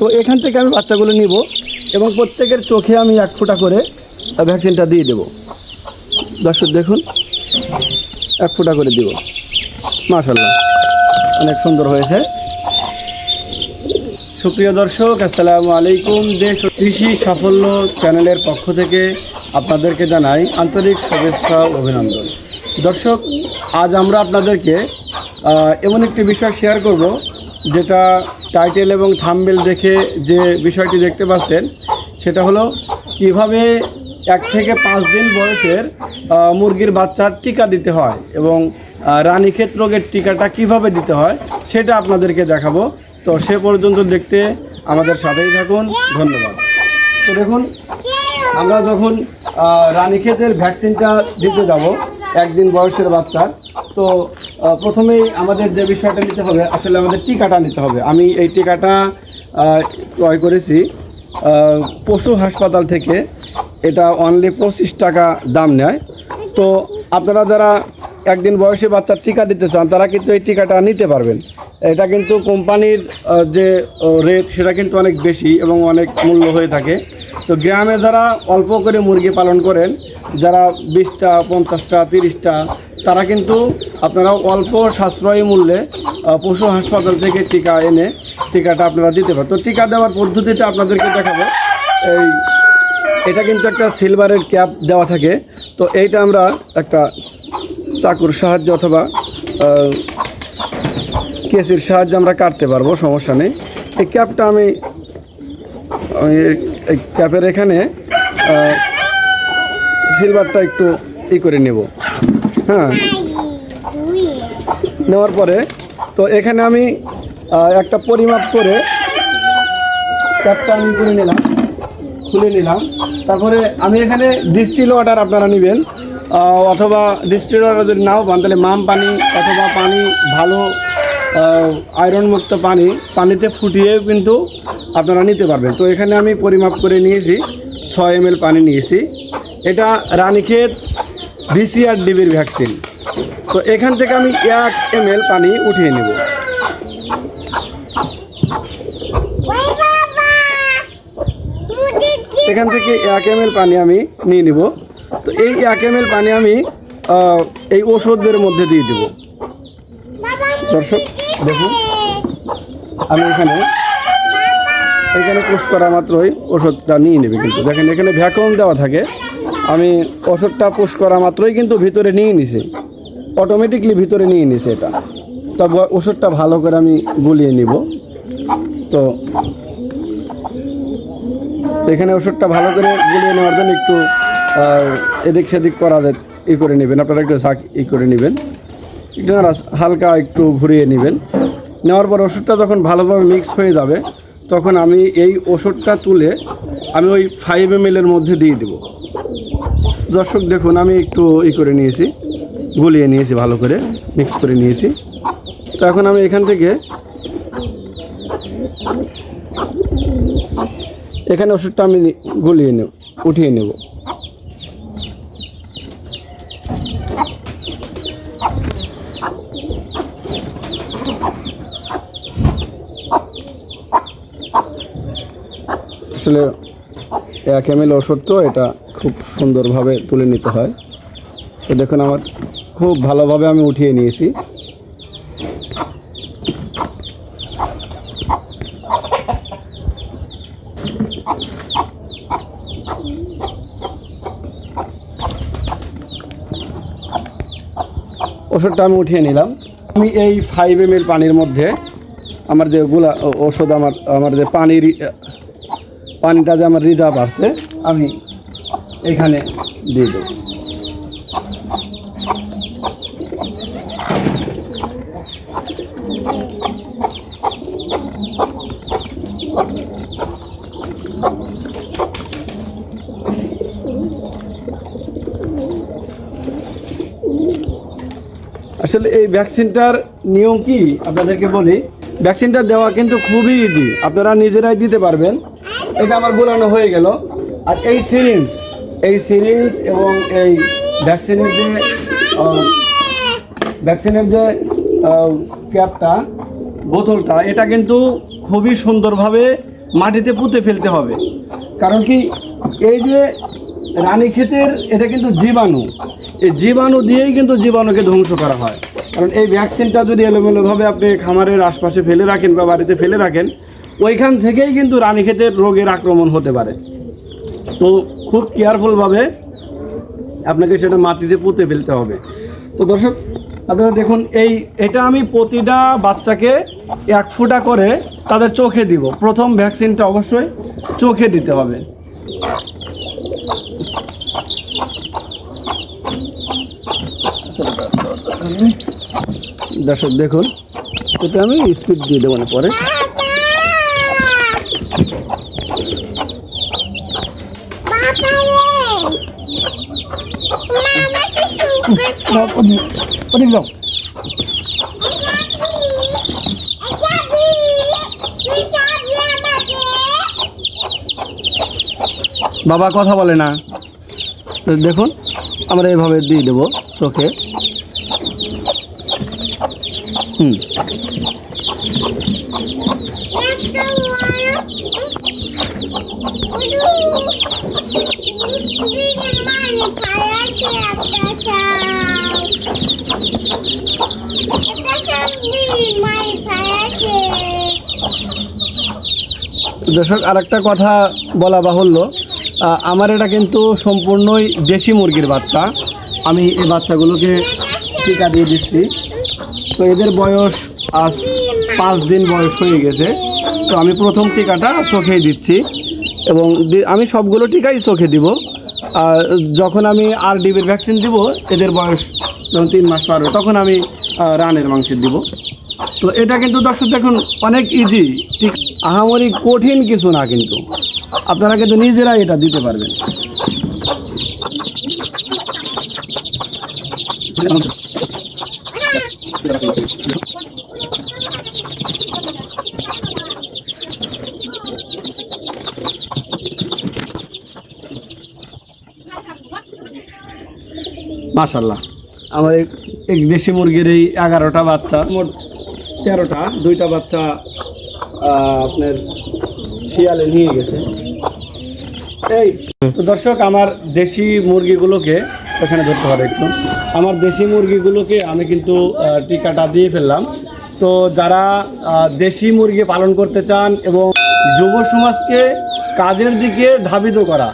তো এখান থেকে আমি বাচ্চাগুলো নিব এবং প্রত্যেকের চোখে আমি এক ফোঁটা করে ভ্যাকসিনটা দিয়ে দেব। দর্শক, দেখুন, এক ফোঁটা করে দিব। মাশাল্লাহ অনেক সুন্দর হয়েছে। সুপ্রিয় দর্শক, আসসালামু আলাইকুম। দেশ কৃষি সাফল্য চ্যানেলের পক্ষ থেকে আপনাদেরকে জানাই আন্তরিক শুভেচ্ছা অভিনন্দন। দর্শক, আজ আমরা আপনাদেরকে এমন একটি বিষয় শেয়ার করব যেটা টাইটেল এবং থামবেল দেখে যে বিষয়টি দেখতে পাচ্ছেন, সেটা হলো কীভাবে এক থেকে পাঁচ দিন বয়সের মুরগির বাচ্চার টিকা দিতে হয় এবং রানীক্ষেত রোগের টিকাটা কীভাবে দিতে হয়, সেটা আপনাদেরকে দেখাবো। তো সে পর্যন্ত দেখতে আমাদের সাথেই থাকুন। ধন্যবাদ। তো দেখুন, আমরা যখন রানীক্ষেতের ভ্যাকসিনটা দিতে যাব, একদিন বয়সের বাচ্চার তো প্রথমেই আমাদের যে বিষয়টা নিতে হবে, আসলে আমাদের টিকাটা নিতে হবে। আমি এই টিকাটা ক্রয় করেছি পশু হাসপাতাল থেকে। এটা অনলি পঁচিশ টাকা দাম নেয়। তো, আপনারা যারা একদিন বয়সে বাচ্চার টিকা দিতে চান, তারা কিন্তু এই টিকাটা নিতে পারবেন। এটা কিন্তু কোম্পানির যে রেট সেটা কিন্তু অনেক বেশি এবং অনেক মূল্য হয়ে থাকে। তো, গ্রামে যারা অল্প করে মুরগি পালন করেন, যারা বিশটা, পঞ্চাশটা, তিরিশটা তারা কিন্তু আপনারা অল্প সাশ্রয়ী মূল্যে পশু হাসপাতাল থেকে টিকা এনে টিকাটা আপনারা দিতে পারেন। তো টিকা দেওয়ার পদ্ধতিটা আপনাদেরকে দেখাবো। এই, এটা কিন্তু একটা সিলভারের ক্যাপ দেওয়া থাকে। তো এইটা আমরা একটা চাকুর সাহায্যে অথবা কেসির সাহায্যে আমরা কাটতে পারব, সমস্যা নেই। এই ক্যাপটা আমি এই ক্যাপের এখানে সিলভারটা একটু ই করে নেব। হ্যাঁ। নেওয়ার পরে, তো এখানে আমি একটা পরিমাপ করে ক্যাপটা আমি করে নিলাম খুলে নিলাম। তারপরে আমি এখানে ডিস্টিল ওয়াটার আপনারা নেবেন অথবা ডিস্টিল ওয়াটার যদি নাও পান, তাহলে মাম পানি অথবা পানি ভালো আয়রন মুক্ত পানি, পানিতে ফুটিয়ে কিন্তু আপনারা নিতে পারবেন। তো এখানে আমি পরিমাপ করে নিয়েছি, ছয় এম পানি নিয়েছি। এটা রানীক্ষেত ভিসিআর ডিবির ভ্যাকসিন। তো এখান থেকে আমি এক এম পানি উঠিয়ে নেব। এখান থেকে এক এম পানি আমি নিয়ে নিব। তো এই এক এম পানি আমি এই ওষুধের মধ্যে দিয়ে দেব। দর্শক, দেখুন। আমি এখানে এখানে পুশ করা মাত্রই ওষুধটা নিয়ে নেবে কিন্তু। দেখেন, এখানে ভ্যাকুয়াম দেওয়া থাকে। আমি ওষুধটা পুশ করা মাত্রই কিন্তু ভিতরে নিয়ে নিছি। অটোমেটিকলি ভিতরে নিয়ে নিছে এটা। তবে ওষুধটা ভালো করে আমি গুলিয়ে নিব। তো এখানে ওষুধটা ভালো করে গুলিয়ে নেওয়ার জন্য একটু এদিক সেদিক করা ই করে নেবেন। আপনারা একটু ঝাঁক ই করে নেবেন। একটু হালকা একটু ঘুরিয়ে নেবেন। নেওয়ার পর ওষুধটা যখন ভালোভাবে মিক্স হয়ে যাবে, তখন আমি এই ওষুধটা তুলে আমি ওই ফাইভ এম মধ্যে দিয়ে দেব। দর্শক, দেখুন, আমি একটু ই করে নিয়েছি, গুলিয়ে নিয়েছি, ভালো করে মিক্স করে নিয়েছি। তো এখন আমি এখান থেকে এখানে ওষুধটা আমি গলিয়ে নেব, উঠিয়ে নেব। আসলে এক এম এল ওষুধ তো, এটা খুব সুন্দরভাবে তুলে নিতে হয়। তো দেখুন আমার খুব ভালোভাবে আমি উঠিয়ে নিয়েছি। ওষুধটা আমি উঠিয়ে নিলাম। আমি এই ফাইভ এম পানির মধ্যে আমার যে গুলা ওষুধ আমার আমার যে পানির পানিটা যে আমার রিজার্ভ আছে আমি এখানে দিয়ে দেব। আসলে এই ভ্যাকসিনটার নিয়ম কি? আপনাদেরকে বলি, ভ্যাকসিনটা দেওয়া কিন্তু খুবই ইজি আপনারা নিজেরাই দিতে পারবেন। এটা আমার বোলানো হয়ে গেল। আর এই সিরিঞ্জ এই সিরিঞ্জ এবং এই ভ্যাকসিনের যে ভ্যাকসিনের যে ক্যাপটা, বোতলটা, এটা কিন্তু খুবই সুন্দরভাবে মাটিতে পুঁতে ফেলতে হবে। কারণ কি, এই যে রানীক্ষেতের এটা কিন্তু জীবাণু। এই জীবাণু দিয়েই কিন্তু জীবাণুকে ধ্বংস করা হয়। কারণ এই ভ্যাকসিনটা যদি এলোমেলোভাবে আপনি খামারের আশপাশে ফেলে রাখেন বা বাড়িতে ফেলে রাখেন ওইখান থেকেই কিন্তু রানীক্ষেতের রোগের আক্রমণ হতে পারে। তো খুব কেয়ারফুলভাবে আপনাকে সেটা মাটিতে পুঁতে ফেলতে হবে। তো দর্শক, আপনারা দেখুন, এই, এটা আমি প্রতিটা বাচ্চাকে এক ফুটা করে তাদের চোখে দিব। প্রথম ভ্যাকসিনটা অবশ্যই চোখে দিতে হবে। দর্শক, দেখুন, এটা আমি স্পিড দিয়ে দেবো না বাবা কথা বলে না। দেখুন আমরা এভাবে দিয়ে দেবো চোখে। হুম। দর্শক, আরেকটা কথা বলা বাহুল্য আমার এটা কিন্তু সম্পূর্ণই দেশি মুরগির বাচ্চা। আমি এই বাচ্চাগুলোকে টিকা দিয়ে দিচ্ছি। তো এদের বয়স আজ পাঁচ দিন বয়স হয়ে গেছে। তো আমি প্রথম টিকাটা চোখেই দিচ্ছি। এবং আমি সবগুলো টিকাই চোখে দিব। আর যখন আমি আর ডিবির ভ্যাকসিন দিব, এদের বয়স যখন তিন মাস পার হবে, তখন আমি রানের মাংসের দিব। তো এটা কিন্তু দর্শক দেখুন, অনেক ইজি ঠিক, আহামরি কঠিন কিছু না কিন্তু। আপনারা কিন্তু নিজেরাই এটা দিতে পারবেন। মাশাল্লাহ আমার এই দেশি মুরগির এই এগারোটা বাচ্চা, মোট তেরোটা, দুইটা বাচ্চা আপনার শিয়ালে নিয়ে গেছে। এই, তো দর্শক, আমার দেশি মুরগিগুলোকে এখানে ধরতে পারে একটু। আমার দেশি মুরগিগুলোকে আমি কিন্তু টিকাটা দিয়ে ফেললাম। তো যারা দেশি মুরগি পালন করতে চান এবং যুব সমাজকে কাজের দিকে ধাবিত করা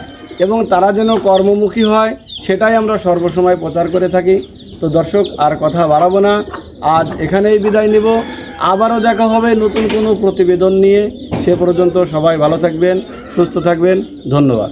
এবং তারা যেন কর্মমুখী হয় সেটাই আমরা সর্বসময় প্রচার করে থাকি। তো দর্শক, আর কথা বাড়াবো না। আজ এখানেই বিদায় নিব। আবারও দেখা হবে নতুন কোনো প্রতিবেদন নিয়ে। সে পর্যন্ত সবাই ভালো থাকবেন, সুস্থ থাকবেন। ধন্যবাদ।